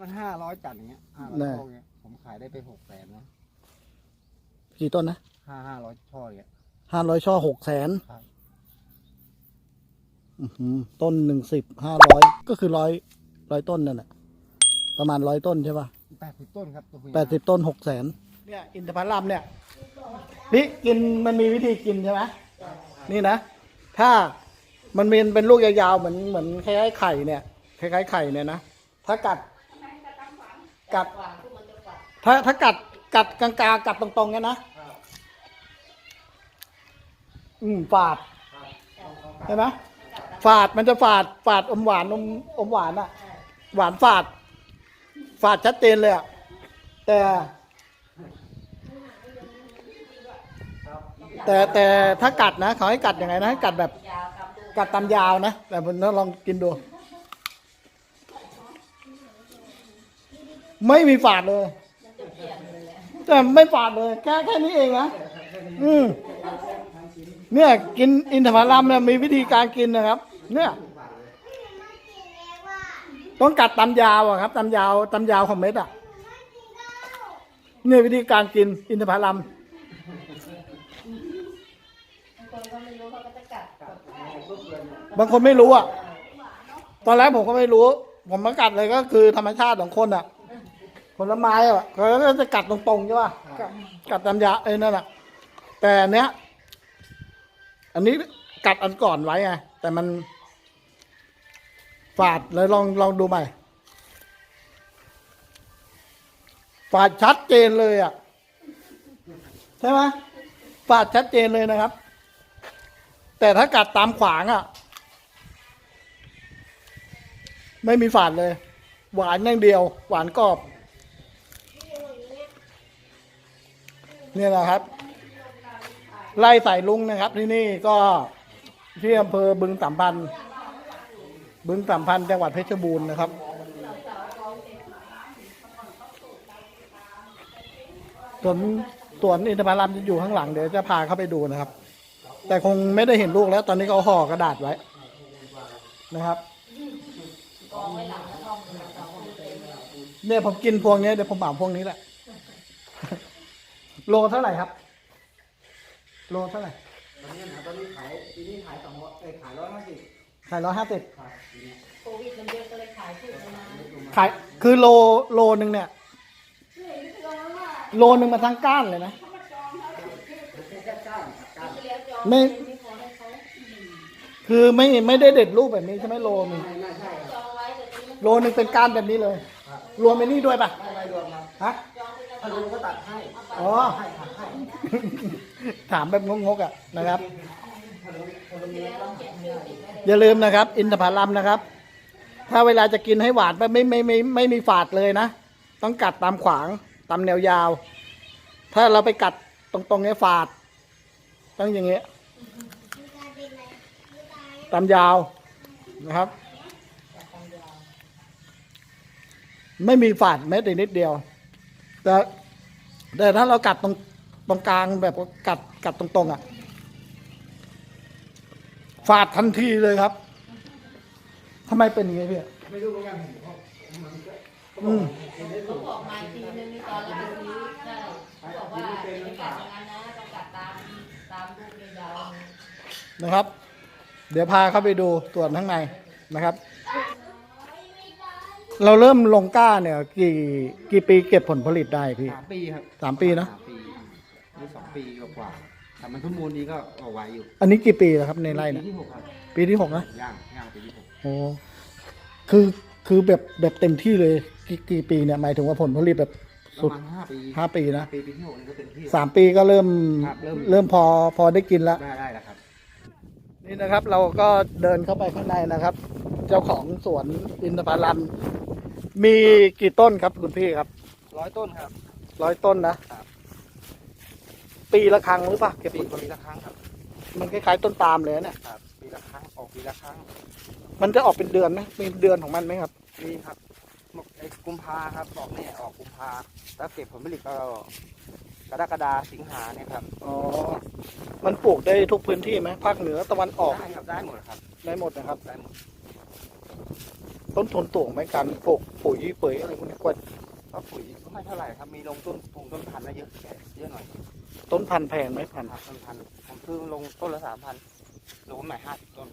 มันห้าร้อยจัดอย่างเงี้ยห้าร้อยแน่ช่อเงี้ยผมขายได้ไปหกแสนนะกี่ต้นนะห้าห้าร้อยช่อเงี้ยห้าร้อยช่อหกแสนครับต้นหนึ่งสิบห้าร้อยก็คือร้อยร้อยต้นนั่นแหละประมาณร้อยต้นใช่ป่ะแปดสิบต้นครับตัวคุณแปดสิบต้นหกแสนเนี่ยอินทผลัมเนี่ยนี่กินมันมีวิธีกินใช่ไหมนี่นะ ถ้ามันมีเป็นลูกยาวๆเหมือนเหมือนคล้ายๆไข่เนี่ยคล้ายๆไข่เนี่ยนะถ้ากัด กัด ถ้าถ้ากัดกัดกลางๆกัดตรงๆเนี่ยนะ อืมฝาดใช่ไหมฝาดมันจะฝาดฝาดอมหวานอมอมหวานอะหวานฝาด ฝาดชัดเจนเลยอะแต่ แต่แต่ถ้ากัดนะเขาให้กัดยังไงนะให้กัดแบบกัดตามยาวนะแต่ผมต้องลองกินดู ไม่มีฝาดเลยแต่ไม่ฝาดเลยแค่แค่นี้เองนะอืมเนี่ยกินอินทผลัมเนี่ยมีวิธีการกินนะครับ เนี่ยต้องกัดตามยาวอะครับตามยาวตามยาวของเม็ดอะเนี่ยวิธีการกินอินทผลัมคนไม่รู้เขาก็จะกัดบางคนไม่รู้อะ ตอนแรกผมก็ไม่รู้ ผมมากัดเลยก็คือธรรมชาติของคนอะ ผลไม้อะเขาก็จะกัดตรงๆใช่ป่ะกัดกัดตามยาเอ้ยนั่นแหละแต่อันเนี้ย อันนี้กัดอันก่อนไว้ไงแต่มันฝาดเลยลองลองดูใหม่ฝาดชัดเจนเลยอะใช่ไหมฝาดชัดเจนเลยนะครับ แต่ถ้ากัดตามขวางอะ ไม่มีฝาดเลย หวานอย่างเดียว หวานกรอบ เนี่ยนะครับไล่ใส่ลุงนะครับ ที่นี่ก็ที่อำเภอบึงสามพันบึงสามพันจังหวัดเพชรบูรณ์นะครับ สวนสวนอินทผลัมจะอยู่ข้างหลังเดี๋ยวจะพาเข้าไปดูนะครับ แต่คงไม่ได้เห็นลูกแล้ว ตอนนี้เขาห่อกระดาษไว้นะครับเนี่ยผมกินพวงนี้เดี๋ยวผมเหมาพวงนี้แหละ โลเท่าไหร่ครับ โลเท่าไหร่ ตอนนี้นะตอนนี้ขายปีนี้ขายสองร้อยเอ้ยขายร้อยห้าสิบขายร้อยห้าสิบครับปีนี้โควิดมันเยอะก็เลยขายถูกเลยนะขายคือโลโลหนึ่งเนี่ย โลหนึ่งมาทั้งก้านเลยนะ ไม่คือไม่ไม่ได้เด็ดลูกแบบนี้ใช่ไหมโลหนึงไม่น่าใช่ครับจองไว้แต่นี้มันโลหนึ่งเป็นก้านแบบนี้เลย รวมไปนี่ด้วยปะไม่ไม่รวมครับฮะ ถ้าลุงก็ตัดให้อ๋อ ให้ตัดให้ถามแบบงกๆอะนะครับ ถ้าลุงถ้าลุงมีต้องเก็บเงินอย่าลืมนะครับ อินทผลัมนะครับ ถ้าเวลาจะกินให้หวานไม่ไม่ไม่ไม่ไม่มีฝาดเลยนะ ต้องกัดตามขวางตามแนวยาว ถ้าเราไปกัดตรงตรงๆเนี้ยฝาด ต้องอย่างเงี้ยตามยาวนะครับ ไม่มีฝาดแม้แต่นิดเดียว แต่แต่ถ้าเรากัดตรงตรงกลางแบบว่ากัดกัดตรงๆอะฝาดทันทีเลยครับทำไมเป็นอย่างนี้พี่ไม่รู้เหมือนกันเพราะมันก็อืมเขาบอกมาอีกทีนึงนี่ตอนเราไปซื้อใช่เขาบอกว่าอย่าไปกัดอย่างนั้นนะต้องกัดตามตามลูกยาวๆนะครับ เดี๋ยวพาเข้าไปดูส่วนข้างในนะครับ เราเริ่มลงกล้าเนี่ย กี่กี่ปีเก็บผลผลิตได้พี่ สามปีครับสามปีนะ สามปีนี่สองปีกว่าๆแต่มันทุกมูลนี้ก็เอาไว้อยู่อันนี้กี่ปีแล้วครับในไร่ปีเนี่ยที่หกครับปีที่หกนะย่างย่างปีที่หกโอ้คือคือแบบแบบเต็มที่เลยกี่กี่ปีเนี่ยหมายถึงว่าผลผลิตแบบปสุระดมาณห้าปีห้าปีนะปีปีที่หกนี่ก็เต็มที่ สามปีก็เริ่มครับเริ่ม เริ่มพอพอได้กินแล้วได้ได้แล้วครับ นี่นะครับเราก็เดินเข้าไปข้างในนะครับ เจ้าของสวนอินทผลัม มีกี่ต้นครับคุณพี่ครับร้อยต้นครับ ร้อยต้นนะครับ ปีละครั้งหรือเปล่าเก็บปีผลปีละครั้งครับมันคล้ายๆต้นปาล์มเลยเนี่ยครับปีละครั้งออกปีละครั้งมันจะออกเป็นเดือนไหมมีเดือนของมันไหมครับมีครับไอ้กุมภาครับออกเนี่ยออกกุมภาแล้วเก็บผลผลิตก็กรกฎาสิงหาเนี่ยครับอ๋อ มันปลูกได้ทุกพื้นที่ไหมภาคเหนือตะวันออกได้ครับได้หมดครับได้หมดนะครับ ได้หมด ต้นทุนสูงไหมการปลูกปุ๋ยเปื่อยอะไรพวกนี้กว่าก็ปุ๋ยก็ไม่เท่าไหร่ครับมีลงต้นปลูกต้นพันธุ์มาเยอะแยะเยอะหน่อยต้นพันธุ์แพงไหมพันธุ์ครับต้นพันธุ์ผมซื้อลงต้นละสามพันลงใหม่ห้าสิบต้น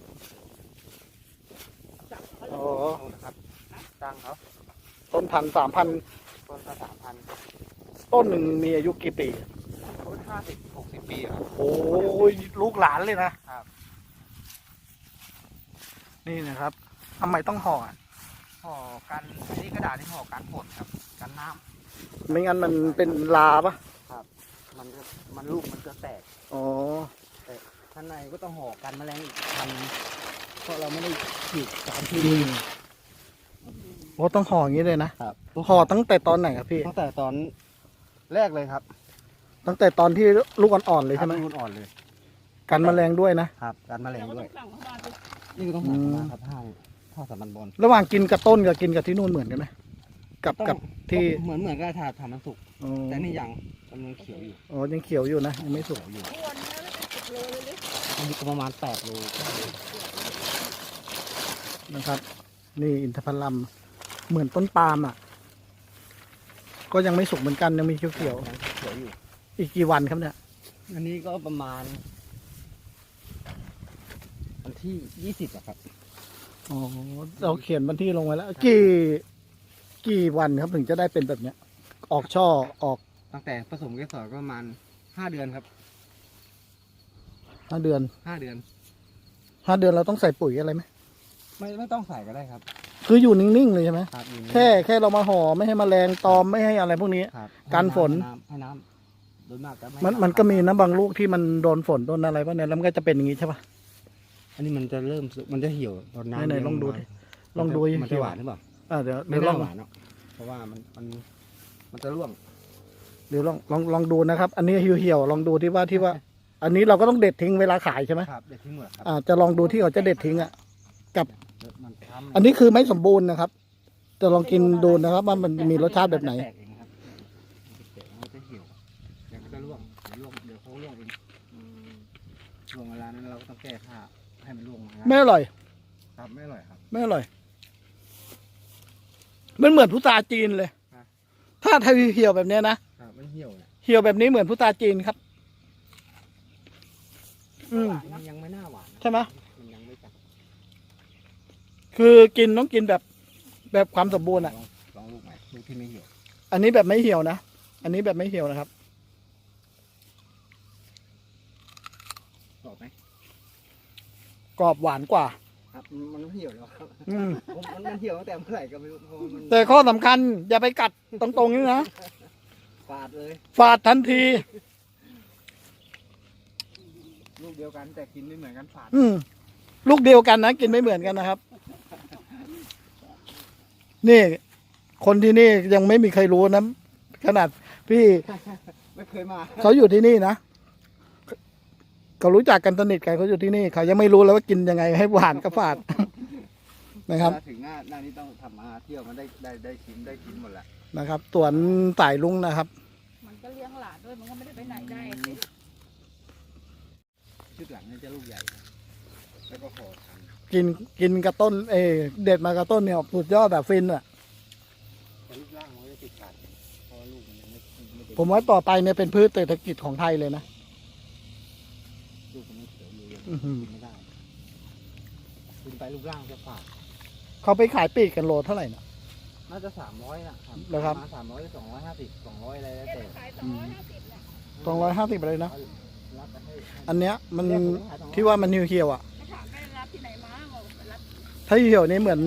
อ๋อนู่นนะครับจ้างเขาต้นพันสามพันต้นละสามพันต้นหนึ่งมีอายุกี่ปีต้นห้าสิบหกสิบปีครับโอ้ยลูกหลานเลยนะครับ นี่นะครับทำไมต้องห่ออะ ห่อกันอันนี้กระดาษที่ห่อกันฝนครับ กันน้ไม่งั้นมันเป็นลาปะำมันจะมันลูกมันจะแตกอ๋อ ข้างในก็ต้องห่อกันแมลงอีกพันเพราะเราไม่ได้ฉีดสารพิษอืมโอ้ต้องห่ออย่างนี้เลยนะ ครับห่อตั้งแต่ตอนไหนครับพี่ ตั้งแต่ตอนแรกเลยครับตั้งแต่ตอนที่ลูกอ่อนๆเลยใช่ไหมครับลูกอ่อนเลย กันแมลงด้วยนะ ครับกันแมลงเราก็ด้ต้วอยงสั่งเข้ามาสินี่ก็ต้องอืหมามาครับผ้า ผ้าสามัญบอลระหว่างกินกับต้นกับกินกับที่นู่นเหมือนกันไหมกับต้องกับที่เหมือนเหมือนกับถาดทำมันสุก อ๋อแต่นี่ยังกำลังเขียวอยู่อ๋อยังเขียวอยู่นะยังไม่สุกเขียวอยู่อ้วนนะแล้วเป็นสิบโลเลยดิอันนี้ก็ประมาณแปดโลนะครับ นี่อินทผลัมเหมือนต้นปาล์มอะ ก็ยังไม่สุกเหมือนกันยังมีเขียวเขียวอยู่ ๆอีกกี่วันครับเนี่ยอันนี้ก็ประมาณวันที่ยี่สิบอะครับ อ๋อเราเขียนวันที่ลงไว้แล้ว กี่กี่วันครับถึงจะได้เป็นแบบเนี้ย ออกช่อออกตั้งแต่ผสมเกสรก็ประมาณห้าเดือนครับห้าเดือนห้าเดือนห้าเดือนเราต้องใส่ปุ๋ยอะไรไหมไม่ไม่ต้องใส่ก็ได้ครับ คืออยู่นิ่งๆเลยใช่ไหมครับอย่างนี้แค่แค่เรามาห่อไม่ให้แมลงตอมไม่ให้อะไรพวกนี้ ครับกันฝน ให้ำให้น้ำโดยมากก็ไมันมันก็มีนะบางลูกที่มันโดนฝนโดนอะไรพวกเนี้ยแล้วมันก็จะเป็นอย่างนี้ใช่ปะ อันนี้มันจะเริ่มสุกมันจะเหี่ยวตอนน้ำไหนๆเยะลองดูมาดิลองดูมันจะหวานหรือเปล่าอ่าเดี๋ยวไม่เดี๋ยวลน่าองหวานเนาะเพราะว่ามันมันมันจะร่วงเดี๋ยวลองลองลองดูนะครับ อันนี้เหี่ยวๆลองดูที่ว่าที่ว่า อันนี้เราก็ต้องเด็ดทิ้งเวลาขายใช่ไหมครับเด็ดทิ้งหมดครับอ่าจะลองดูที่เขาจะเด็ดทิ้งอะ เดี๋ยวมันช้ำอันนี้คือไม่สมบูรณ์นะครับ จะลองกินดูนะครับ ว่ามันมีรสชาติแบบไหนมัจะแตกเองครับมันจะแตกมันจะเหี่ยวเดี๋ยวก็จะร่วงเดี๋ยวร่วงเดี๋ยวเขาร่วงเองร่วงเวลานั้นเราก็ต้องแก้ผ้า ให้มันร่วงนะไม่อร่อย ครับไม่อร่อยครับ ไม่อร่อย มันเหมือนพุทราจีนเลย ฮะ ถ้าถ้าเหี่ยวแบบเนี้ยนะ ครับมันเหี่ยวเนี่ยเหี่ยวแบบนี้เหมือนพุทราจีนครับ อืม มันยังไม่น่าหวานนะใช่ไหมมันยังไม่จัดคือกินต้องกินแบบแบบความสมบูรณ์อะ ลองลองลูกใหม่ลูกที่ไม่เหี่ยวอันนี้แบบไม่เหี่ยวนะ อันนี้แบบไม่เหี่ยวนะครับ กรอบไหม กรอบหวานกว่า ครับมันมันเหี่ยวแล้วครับอืม ผมมันมันเหี่ยวตั้งแต่เมื่อไหร่ก็ไม่รู้เพราะว่ามันแต่ข้อสำคัญอย่าไปกัดตรงๆนี้นะฝาดเลยฝาดทันที ลูกเดียวกันแต่กินไม่เหมือนกันฝาดอืมลูกเดียวกันนะ กินไม่เหมือนกันนะครับ นี่ คนที่นี่ยังไม่มีใครรู้นะ ขนาดพี่ไม่เคยมา เขาอยู่ที่นี่นะ เขารู้จักกันสนิทกันเขาอยู่ที่นี่ เขายังไม่รู้เลยว่ากินยังไงให้หวานกับฝาด นะครับถ้าถึงหน้าหน้านี้ต้องทำมาเที่ยวมันได้ได้ได้ชิมได้กินหมดแหละนะครับสวนสายลุงนะครับ มันก็เลี้ยงหลานด้วย มันก็ไม่ได้ไปไหนได้สิชุดหลังนี่จะลูกใหญ่นะแล้วก็ห่อทันกินกินกระต้น เออเด็ดมากระต้นเนี่ยสุดยอดแบบฟินอะ แต่รูปร่างมันก็จะติดกันเพราะว่าลูกมันยังไม่ไม่เด็ดผมว่าต่อไปเนี่ยเป็นพืชเศรษฐกิจของไทยเลยนะ ลูกมันไม่เขียวเลยยัง อื้อหือ กินไม่ได้กินไปรูปร่างจะฝาดเขาไปขายปลีกกันโลเท่าไหร่นะ น่าจะสามร้อยนะครับเหรอครับมาสามร้อยสองร้อยห้าสิบสองร้อยอะไรแล้วแค่แต่ขายสองร้อยห้าสิบเนี่ยสองร้อยห้าสิบเลยนะ รับไปให้ให้อันเนี้ยมันเรียกผมขาย200ที่ว่ามันเหี่ยวๆอะไม่ถามได้รับที่ไหนมาบอกไปรับถ้าเหี่ยวนี่เหมือน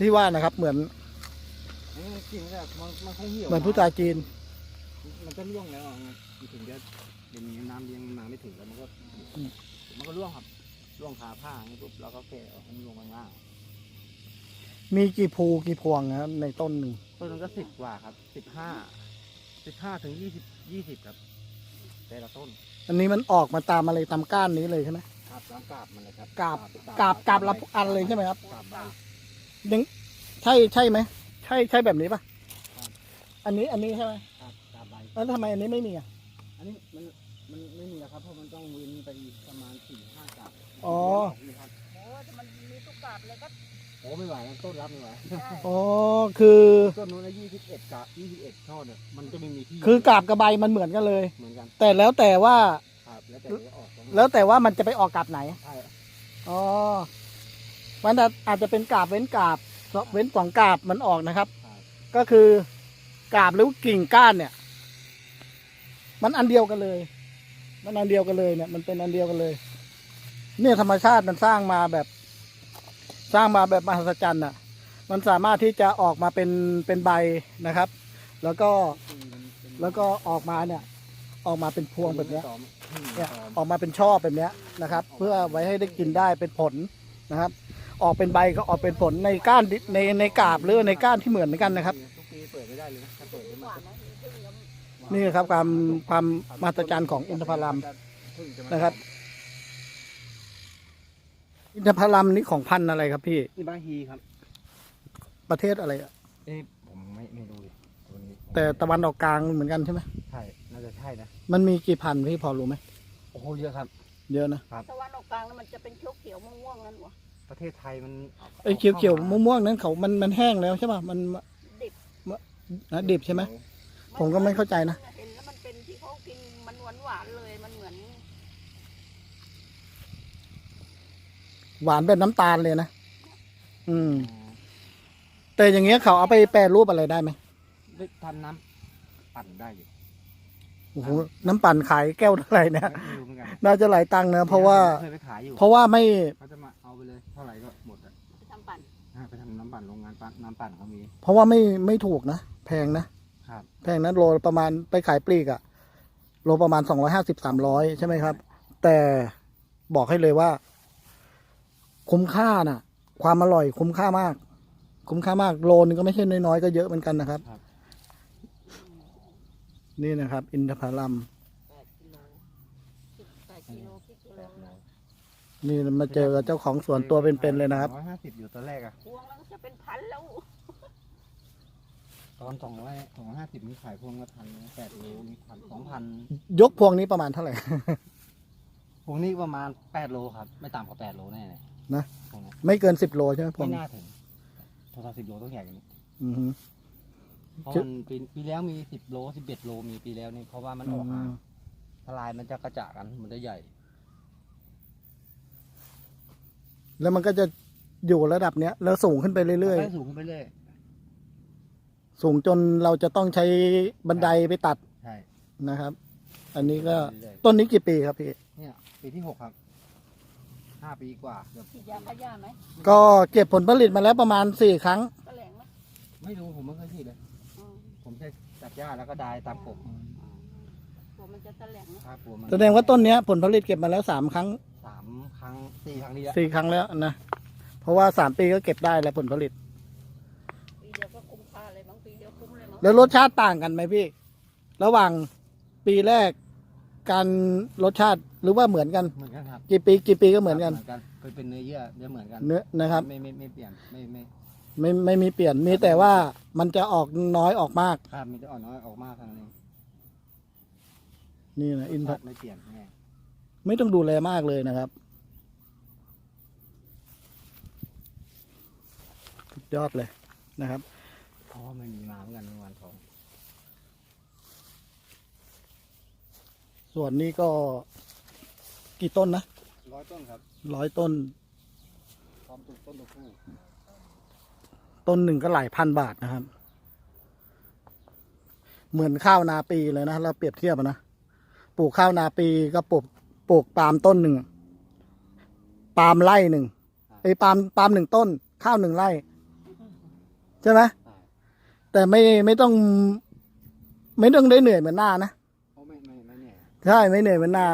ที่ว่านะครับ เหมือนอันนี้มันกินแบบมันมันคงเหี่ยวเหมือนพุทราจีน มันจะร่วงแล้วอะมันถึงจะเป็นน้ำเลี้ยงมาไม่ถึงแล้วมันก็อื มมันก็ร่วงครับร่วงคาผ้าอย่างนี้ปุ๊บเราก็แกะออกให้มันลงข้างล่างมีกี่ภูกี่พวงนะครับในต้นหนึ่งต้นมันก็สิบกว่าครับสิบห้าสิบห้าถึงยี่สิบยี่สิบครับ แต่ละต้นอันนี้มันออกมาตามอะไรตามก้านนี้เลยใช่ไหมครับตามกาบมันเลยครับกาบกาบกาบละอันเลยใช่ไหมครับกาบใบยังใช่ใช่ไหมใช่ใช่แบบนี้ปะอันนี้อันนี้ใช่ไหมครับกาบใบแล้วทำไมอันนี้ไม่มีอะอันนี้มันมันไม่มีแล้วครับเพราะมันต้องวินไปอีก อ๋อนี่ครับโอ้ถ้ามันมีตุกกาบเลยก็โอ้ไม่ไหวนะต้นรับไม่ไหวอ๋อ คือ ต้นนู้นนะยี่สิบเอ็ดกะยี่สิบเอ็ดช่อเนี่ยมันจะไม่มีที่คือกาบกับใบมันเหมือนกันเลย เหมือนกันแต่แล้วแต่ว่า ครับแล้วแต่จะออกตรงไหนแล้วแต่ว่ามันจะไปออกกาบไหน ใช่อ๋อ มันอาจจะเป็นกาบเว้นกาบเว้นสองกาบมันออกนะครับ ครับก็คือกาบหรือกิ่งก้านเนี่ย มันอันเดียวกันเลย มันอันเดียวกันเลยเนี่ย มันเป็นอันเดียวกันเลย เนี่ยธรรมชาติมันสร้างมาแบบ สร้างมาแบบมหัศจรรย์อะ มันสามารถที่จะออกมาเป็นเป็นใบนะครับ แล้วก็แล้วก็ออกมาเนี่ย ออกมาเป็นพวงแบบเนี้ยต่อมอืมเนี่ยออกมาเป็นช่อแบบเนี้ยนะครับ เพื่อไว้ให้ได้กินได้เป็นผลนะครับ ออกเป็นใบก็ออกเป็นผลในก้านในในกาบหรือในก้านที่เหมือนกันนะครับทุกปีเปิดไม่ได้เลยนะถ้าเปิดไม่มานี่ครับความความมหัศจรรย์ของอินทผลัมนะครับ อินทผลัมนี่ของพันธุ์อะไรครับพี่ นี่บาฮีครับประเทศอะไรอะเอ้ผมไม่ไม่รู้เลยตัวนี้แต่ตะวันออกกลางเหมือนกันใช่ไหมใช่น่าจะใช่นะมันมีกี่พันธุ์พี่พอรู้ไหมโอ้โหเยอะครับ เยอะนะตะวันออกกลางแล้วมันจะเป็นเขียวเขียวๆม่วงๆนั่นหวะประเทศไทยมันไอ้เขียวเขียวๆม่วงๆนั้นเขามันมันแห้งแล้วใช่ป่ะมันดิบนะดิบใช่ไหมผมก็ไม่เข้าใจนะ เห็นแล้วมันเป็นที่เขากินมันหวานหวานๆเลยมันเหมือน หวานเป็นน้ำตาลเลยนะ อืม แต่อย่างเงี้ยเขาเอาไปแปรรูปอะไรได้ไหมได้ทำน้ำปั่นได้อยู่โอ้โหน้ำปั่นขายแก้วเท่าไหร่เนี่ยไม่รู้เหมือนกันน่าจะหลายตังค์นะเพราะว่า เคยไปขายอยู่เพราะว่าไม่ เขาจะมาเอาไปเลยเท่าไหร่ก็หมดอะไปทำปั่นอ่าไปทำน้ำปั่นโรงงานปั่นน้ำปั่นเขามี เพราะว่าไม่ไม่ถูกนะ แพงนะครับ แพงนะโลประมาณไปขายปลีกอะโลประมาณสองร้อยห้าสิบสามร้อยใช่ไหมครับ แต่บอกให้เลยว่า คุ้มค่าน่ะ ความอร่อยคุ้มค่ามาก คุ้มค่ามากโลนึงก็ไม่ใช่น้อยๆก็เยอะเหมือนกันนะครับ ครับ นี่นะครับ อินทผลัมแปดกิโลสิบแปดกิโลสิบกิโลนะนี่มาเจอกับเจ้าของสวนตัวเป็นๆเลยนะครับ ร้อยห้าสิบอยู่ตอนแรกอะพวงแล้วก็จะเป็นพันแล้วตอนสองร้อยสองร้อยห้าสิบมีขายพวงละพันแปดโลมีพันสองพันยกพวงนี้ประมาณเท่าไหร่ พวงนี้ประมาณแปดโลครับ ไม่ต่ำกว่าแปดโลแน่เลย นะพวงนี้ไม่เกินสิบโลใช่ไหมพวไม่งน่าถึงโทรศัพท์สิบโลต้องใหญ่กว่านี้อือฮึ เพราะจึ๊มันปีปีแล้วมีสิบโลสิบเอ็ดโลมีปีแล้วนี่เพราะว่ามันออกอืมามทลายมันจะกระจากันมันจะใหญ่ แล้วมันก็จะอยู่ระดับเนี้ย แล้วสูงขึ้นไปเรื่อยมันก็สูงขึ้นไปเรื่อยๆสูงจนเราจะต้องใช้บันไดไปตัดใช่นะครับ อันนี้ก็เรื่อยต้นนี้กี่ปีครับพี่ๆเนี่ยปีที่หกครับ ห้าปีกว่าเกือบฉีดยาฆ่าหญ้าไหมก็เก็บผลผลิตมาแล้วประมาณสี่ครั้งกระแหลงไหมไม่รู้ผมไม่เคยฉีดเลย อืมผมแค่ตัดหญ้าแล้วก็ดายตามกบกลัวมันจะแสลงนะถ้ากลัวมันแสดงว่าต้นเนี้ยผลผลิตเก็บมาแล้วสามครั้งสามครั้งสี่ครั้งนี้แล้วสี่ครั้งแล้วนะ เพราะว่าสามปีก็เก็บได้แล้วผลผลิต ปีเดียวก็คุ้มค่าเลยบางปีเดียวคุ้มเลยมั้งแล้วรสชาติต่างกันไหมพี่ ระหว่างปีแรก การรสชาติหรือว่าเหมือนกัน เหมือนกันครับกี่ปีกี่ปีก็เหมือนกันเหมือนกันเป็นเป็นเนื้อเยื่อจะเหมือนกันเนื้อนะครับ ไม่ไม่ไม่เปลี่ยนไม่ไม่ไม่ไม่มีเปลี่ยนมีแต่ว่ามันจะออกน้อยออกมากครับมีแต่อ่อนน้อยออกมากเท่านั้นเองนี่นะอินทรสชาติไม่เปลี่ยนแน่ไม่ต้องดูแลมากเลยนะครับสุดยอดเลยนะครับเพราะว่าไม่มีมาเหมือนกันเมื่อวานทอง ส่วนนี้ก็กี่ต้นนะร้อยต้นครับร้อยต้น พร้อมต้นต้นตัวผู้ต้นหนึ่งก็หลายพันบาทนะครับ เหมือนข้าวนาปีเลยนะเราเปรียบเทียบอะนะปลูกข้าวนาปีก็ปลูกปลูกปาล์มต้นหนึ่งปาล์มไร่หนึ่งไอ้ยปาล์มปาล์มหนึ่งต้น ข้าวหนึ่งไร่ใช่ไหมแต่ไม่ไม่ต้อง ไม่ต้องได้เหนื่อยเหมือนหน้านะ ใช่ไม่เหนื่อยเหมือนหน้า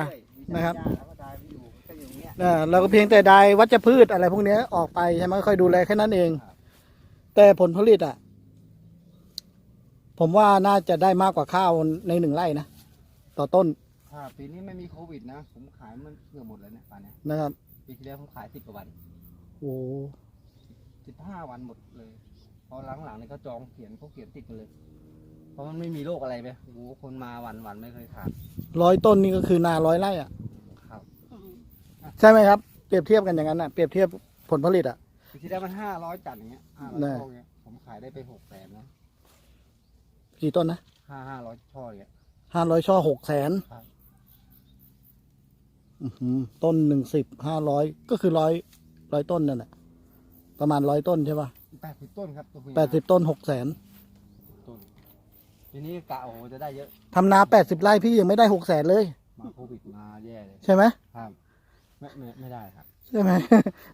มีแต่นะครับหญ้าแล้วก็ดายไปอยู่ก็อยู่อย่างเงี้ยอ่าเราก็เพียงแต่ใดวัชพืชอะไรพวกเนี้ยออกไปใช่ไหมค่อยดูแลแค่นั้นเองครับแต่ผลผลิตอะ ผมว่าน่าจะได้มากกว่าข้าวในหนึ่งไร่นะ ต่อต้นถ้าปีนี้ไม่มีโควิดนะ ผมขายมันเกือบหมดแล้วเนี่ยป่านเนี้ยนะครับ ปีที่แล้วผมขายสิบกว่าวันโอ้สิบห้าวันหมดเลย พอหลังๆนี่เขาจองเขียนเขาเขียนติดมาเลยเพ ราะมันไม่มีโรคอะไรไปโอ้โหคนมาวันวันๆไม่เคยขาด ร้อยต้นนี่ก็คือนาร้อยไร่อะครับอืมใช่ไหมครับเปรียบเทียบกันอย่างนั้นอะเปรียบเทียบผลผลิตอะ ที่ได้มันห้าร้อยจัดอย่างเงี้ยห้าร้อยแน่ช่อเงี้ยผมขายได้ไปหกแสนนะกี่ต้นนะห้าห้าร้อยช่อเงี้ยห้าร้อยช่อหกแสนครับต้นหนึ่งสิบห้าร้อยก็คือร้อยร้อยต้นนั่นแหละประมาณร้อยต้นใช่ป่ะแปดสิบต้นครับตัวผู้ใหญ่แปดสิบต้นหกแสนต้น ทีนี้กะโอ้โหจะได้เยอะทำนาแปดสิบไร่พี่ยังไม่ได้หกแสนเลย มาโควิดมาแย่เลย ใช่ไหมครับไม่ไม่ไม่ได้ครับ ใช่ไหม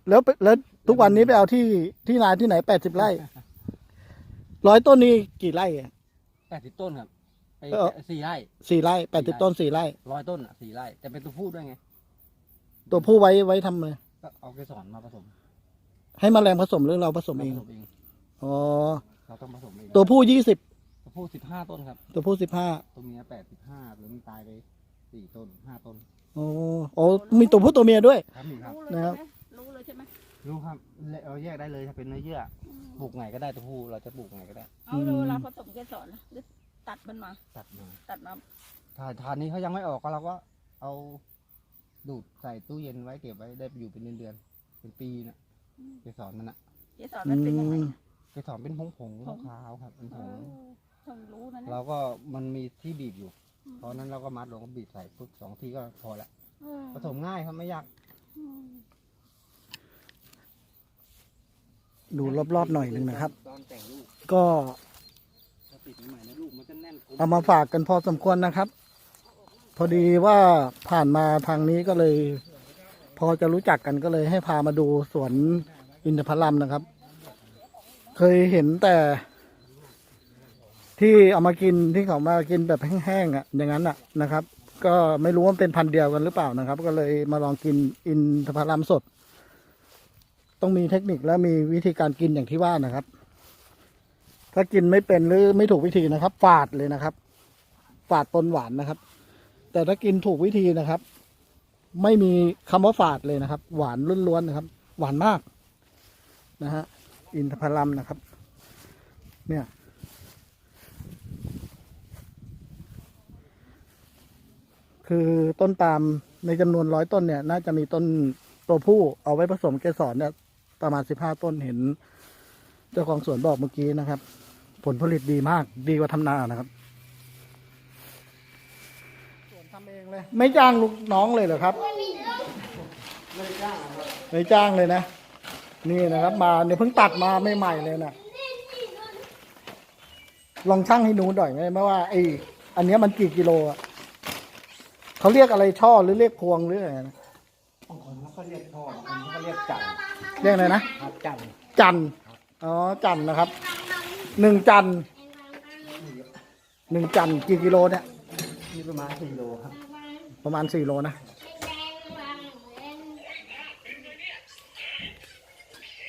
แล้วไปแล้วทุกวันนี้ไปเอาที่ที่นาที่ไหนแปดสิบไร่ร้อยต้นนี่กี่ไร่อะ แปดสิบต้นครับไอ้เออ สี่ไร่สี่ไร่แปดสิบต้นสี่ไร่ ร้อยต้นอะสี่ไร่แต่เป็นตัวผู้ด้วยไง ตัวผู้ไว้ไว้ทำเลย ก็เอาเกสรมาผสมให้แมลงผสมหรือเราผสมเราเอผงสมเอง อ๋อ เราต้องผสมเองตัวผู้ยี่สิบตัว ผู้สิบห้าต้นครับ ตัวผู้สิบห้าตัวเมียแปดสิบห้าหรือมันตายไปสี่ต้นห้าต้นโอ้โอ้มีตัวผู้ตัวเมียด้วย ครับมีครับ รู้เลยนะครับใช่ไหมรู้เลยใช่ไหมรู้ครับเราแยกได้เลยถ้าเป็นเนื้อเยื่อปลูกไงก็ได้ตัวผู้เราจะปลูกไงก็ได้ เอาเลยเวลาผสมเกสรนะหรือตัดมันมา ตัดมาตัดมาถ้าทานนี้เขายังไม่ออกก็เราก็เอาดูดใส่ตู้เย็นไว้เก็บไว้ได้อยู่เป็นเดือนๆเป็นปีนะเกสรมันอะเกสรมันเป็นยังไงนะเกสรเป็นผงผงๆขาวๆครับเป็นผเองอ เพิ่งรู้นะเนี่ยเราก็มันมีที่บีบอยู่ เพราะฉะนั้นเราก็มัดลงก็บีบใส่ปุ๊บสองทีก็พอละเออผสมง่ายครับไม่ยากอืมดูรอบๆหน่อยหนึ่งนะครับ ตอนแต่งลูกก็ถ้าติดใหม่ๆนะลูกมันจะแน่นกลมเอามาฝากกันพอสมควรนะครับ พอดีว่าผ่านมาทางนี้ก็เลย พอจะรู้จักกันก็เลยให้พามาดูสวนอินทผลัมนะครับ เคยเห็นแต่ ที่เอามากินที่เขามากินแบบแห้งๆอะอย่างนั้นอะนะครับ ก็ไม่รู้ว่าเป็นพันธุ์เดียวกันหรือเปล่านะครับ ก็เลยมาลองกินอินทผลัมสด ต้องมีเทคนิคและมีวิธีการกินอย่างที่ว่านะครับ ถ้ากินไม่เป็นหรือไม่ถูกวิธีนะครับ ฝาดเลยนะครับ ฝาดปนหวานนะครับ แต่ถ้ากินถูกวิธีนะครับ ไม่มีคำว่าฝาดเลยนะครับ หวานล้วนๆนะครับ หวานมากนะฮะอินทผลัมนะครับ เนี่ย คือต้นปาล์มในจำนวนร้อยต้นเนี่ย น่าจะมีต้นตัวผู้เอาไว้ผสมเกสรเนี่ย ประมาณสิบห้าต้นเห็น เจ้าของสวนบอกเมื่อกี้นะครับ ผลผลิตดีมากดีกว่าทำนานะครับสวนทำเองเลย ไม่จ้างลูกน้องเลยเหรอครับไม่จ้างไม่จ้างเลยนะ นี่นะครับ มาเนี่ยเพิ่งตัดมาใหม่ๆเลยนะลองชั่งให้หนูหน่อยไหมไม่ว่าไอ้อันเนี้ยมันกี่กิโลอะ เขาเรียกอะไรช่อหรือเรียกพวงหรืออะไรนะบางคนเขาเรียกทอบางคนเขาเรียกจันทร์เรียกอะไรนะครับจันทร์จันทร์อ๋อจันทร์นะครับหนึ่งจันทร์หนึ่งจันทร์กี่กิโลเนี่ย นี่ประมาณสี่โลครับประมาณสี่โลนะ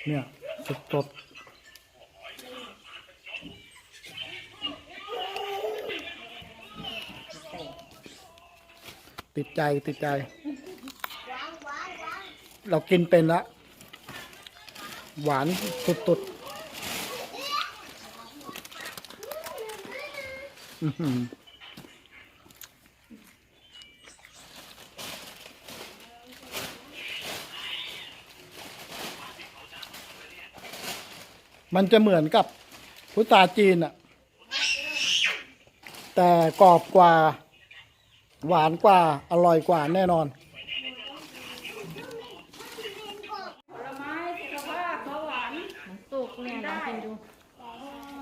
เนี่ยสดส ติดใจติดใจ เรากินเป็นละ หวานสุดๆอืมันจะเหมือนกับพุทราจีนอะแต่กรอบกว่า หวานกว่าอร่อยกว่าแน่นอน ผลไม้สุขภาพเบาหวานมันสุกเนี่ยลองกินดู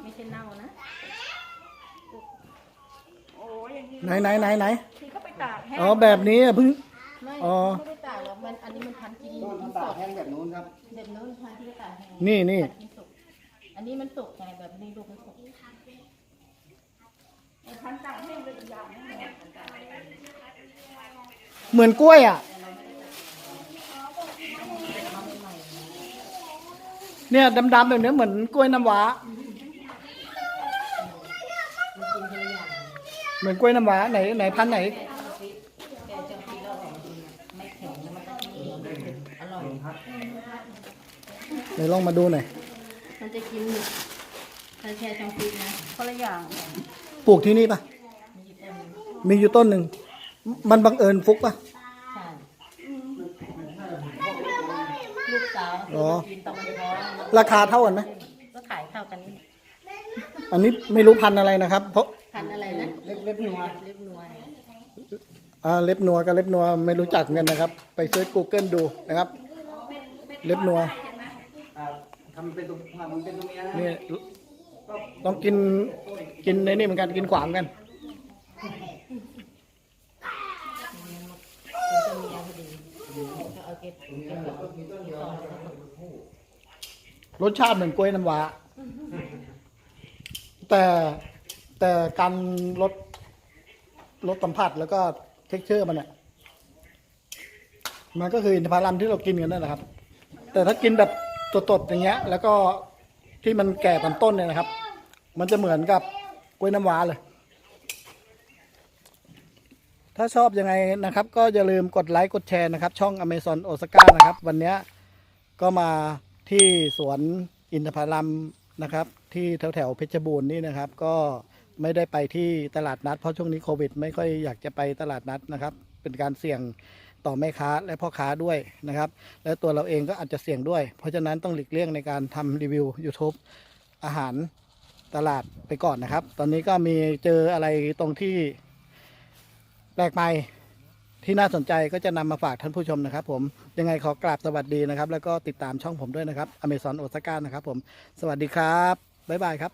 ไม่ใช่เน่านะสุกโอ้ยอย่างนี้ไหนไหนไหนไหนที่เขาไปตากแห้งอ๋อแบบนี้อะเพิ่ง ไม่อ๋อ ไม่ได้ตากหรอกมันอันนี้มันพันกินต้นตาแห้งแบบนู้นครับ เด็ดนู้นพันที่ตากแห้งนี่นี่พันกินสุกอันนี้มันสุกไงแบบนี้ลูกมันสุก ไอ้พันตากแห้งเป็นอีกอย่างนึง เนี่ยเหมือนกล้วยอะ เนี่ยดำๆแบบเนี้ยเหมือนกล้วยน้ำว้า เหมือนกล้วยน้ำว้าไหนไหนพันธุ์ไหนแต่จะกินแล้วอร่อยจริงอะไม่แข็งแล้วมันก็เหนียวอร่อยไหนลองมาดูหน่อย มันจะกินถ้าแช่ช่องฟิตนะคนละอย่าง ปลูกที่นี่ปะมีอยู่ต้นหนึ่ง มันบังเอิญฟุกปะใช่ลูกสาวอ๋อกินตอนมันท้องราคาเท่ากันไหมก็ขายเท่ากันนี่อันนี้ไม่รู้พันธุ์อะไรนะครับ เพราะพันอะไรนะเล็บเล็บนัวเล็บนวลอ่าเล็บนัวกับเล็บนัวไม่รู้จักเหมือนกันนะครับ ไปเซิร์ช Google ดูนะครับ เล็บนัวอ่าทำเป็นตัวมันเป็นตัวเมียนะนี่ต้องกินกินในนี่เหมือนกันกินขวางกันเป็นตัวเมียพอดีก็ เอาเก็บกินหมดต่อรสชาติเหมือนกล้วยน้ำว้า แต่แต่การลดลดสัมผัสแล้วก็เท็กเจอร์มันเนี่ยมันก็คืออินทผลัมที่เรากินกันนั่นแหละครับ แต่ถ้ากินแบบสดๆอย่างเงี้ย แล้วก็ที่มันแก่ตอนต้นเนี่ยนะครับ มันจะเหมือนกับกล้วยน้ำว้าเลย ถ้าชอบยังไงนะครับ ก็อย่าลืมกดไลค์กดแชร์นะครับ ช่อง Amazon Osaka นะครับ วันนี้ก็มาที่สวนอินทผลัมนะครับ ที่แถวแถวเพชรบูรณ์นี่นะครับ ก็ไม่ได้ไปที่ตลาดนัด เพราะช่วงนี้โควิด ไม่ค่อยอยากจะไปตลาดนัดนะครับ เป็นการเสี่ยงต่อแม่ค้าและพ่อค้าด้วยนะครับ และตัวเราเองก็อาจจะเสี่ยงด้วย เพราะฉะนั้นต้องหลีกเลี่ยงในการทำรีวิว YouTube อาหารตลาดไปก่อนนะครับ ตอนนี้ก็มีเจออะไรตรงที่ แปลกใหม่ที่น่าสนใจก็จะนำมาฝากท่านผู้ชมนะครับผมยังไงขอกราบสวัสดีนะครับ แล้วก็ติดตามช่องผมด้วยนะครับ Amazon Osaka นะครับผม สวัสดีครับ บ๊ายบายครับ